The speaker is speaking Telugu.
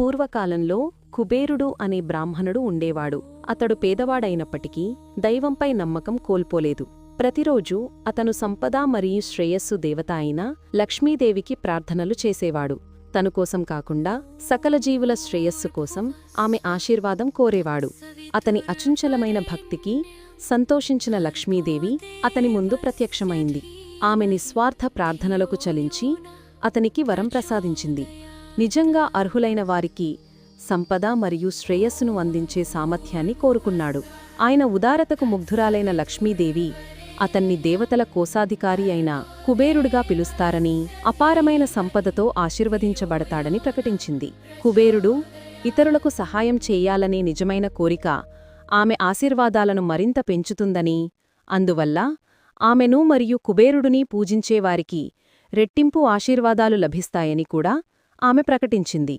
పూర్వకాలంలో కుబేరుడు అనే బ్రాహ్మణుడు ఉండేవాడు. అతడు పేదవాడైనప్పటికీ దైవంపై నమ్మకం కోల్పోలేదు. ప్రతిరోజూ అతను సంపద మరియు శ్రేయస్సు దేవత అయిన లక్ష్మీదేవికి ప్రార్థనలు చేసేవాడు. తను కోసం కాకుండా సకల జీవుల శ్రేయస్సు కోసం ఆమె ఆశీర్వాదం కోరేవాడు. అతని అచుంచలమైన భక్తికి సంతోషించిన లక్ష్మీదేవి అతని ముందు ప్రత్యక్షమైంది. ఆమె నిస్వార్థ ప్రార్థనలకు చలించి అతనికి వరం ప్రసాదించింది. నిజంగా అర్హులైన వారికి సంపద మరియు శ్రేయస్సును అందించే సామర్థ్యాన్ని కోరుకున్నాడు. ఆయన ఉదారతకు ముగ్ధురాలైన లక్ష్మీదేవి అతన్ని దేవతల కోశాధికారి అయిన కుబేరుడుగా పిలుస్తారని అపారమైన సంపదతో ఆశీర్వదించబడతాడని ప్రకటించింది. కుబేరుడు ఇతరులకు సహాయం చేయాలనే నిజమైన కోరిక ఆమె ఆశీర్వాదాలను మరింత పెంచుతుందని అందువల్ల ఆమెను మరియు కుబేరుడిని పూజించేవారికి రెట్టింపు ఆశీర్వాదాలు లభిస్తాయని కూడా ఆమె ప్రకటించింది.